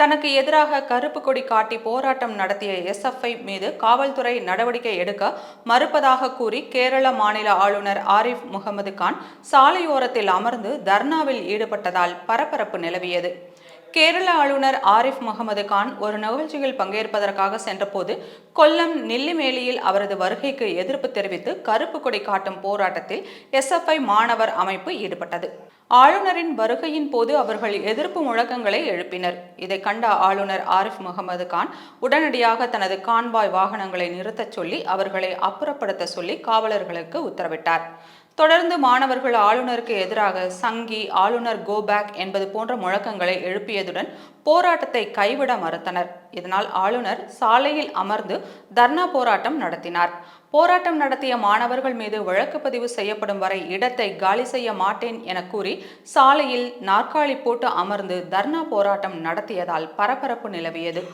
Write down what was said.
தனக்கு எதிராக கருப்பு கொடி காட்டி போராட்டம் நடத்திய எஸ்எஃப்ஐ மீது காவல்துறை நடவடிக்கை எடுக்க மறுப்பதாக கூறி கேரள மாநில ஆளுநர் ஆரிஃப் முகமது கான் சாலையோரத்தில் அமர்ந்து தர்ணாவில் ஈடுபட்டதால் பரபரப்பு நிலவியது. கேரள ஆளுநர் ஆரிஃப் முகமது கான் ஒரு நிகழ்ச்சியில் பங்கேற்பதற்காக சென்றபோது கொல்லம் நெல்லிமேலியில் அவரது வருகைக்கு எதிர்ப்பு தெரிவித்து கருப்பு கொடி காட்டும் போராட்டத்தில் எஸ்எஃப்ஐ மாணவர் அமைப்பு ஈடுபட்டது. ஆளுநரின் வருகையின் போது அவர்கள் எதிர்ப்பு முழக்கங்களை எழுப்பினர். இதை கண்ட ஆளுநர் ஆரிஃப் முகமது கான் உடனடியாக தனது கான்வாய் வாகனங்களை நிறுத்தச் சொல்லி அவர்களை அப்புறப்படுத்த சொல்லி காவலர்களுக்கு உத்தரவிட்டார். தொடர்ந்து மாணவர்கள் ஆளுநருக்கு எதிராக சங்கி ஆளுநர் கோ பேக் என்பது போன்ற முழக்கங்களை எழுப்பியதுடன் போராட்டத்தை கைவிட மறுத்தனர். இதனால் ஆளுநர் சாலையில் அமர்ந்து தர்ணா போராட்டம் நடத்தினார். போராட்டம் நடத்திய மாணவர்கள் மீது வழக்கு பதிவு செய்யப்படும் வரை இடத்தை காலி செய்ய மாட்டேன் என கூறி சாலையில் நாற்காலி போட்டு அமர்ந்து தர்ணா போராட்டம் நடத்தியதால் பரபரப்பு நிலவியது.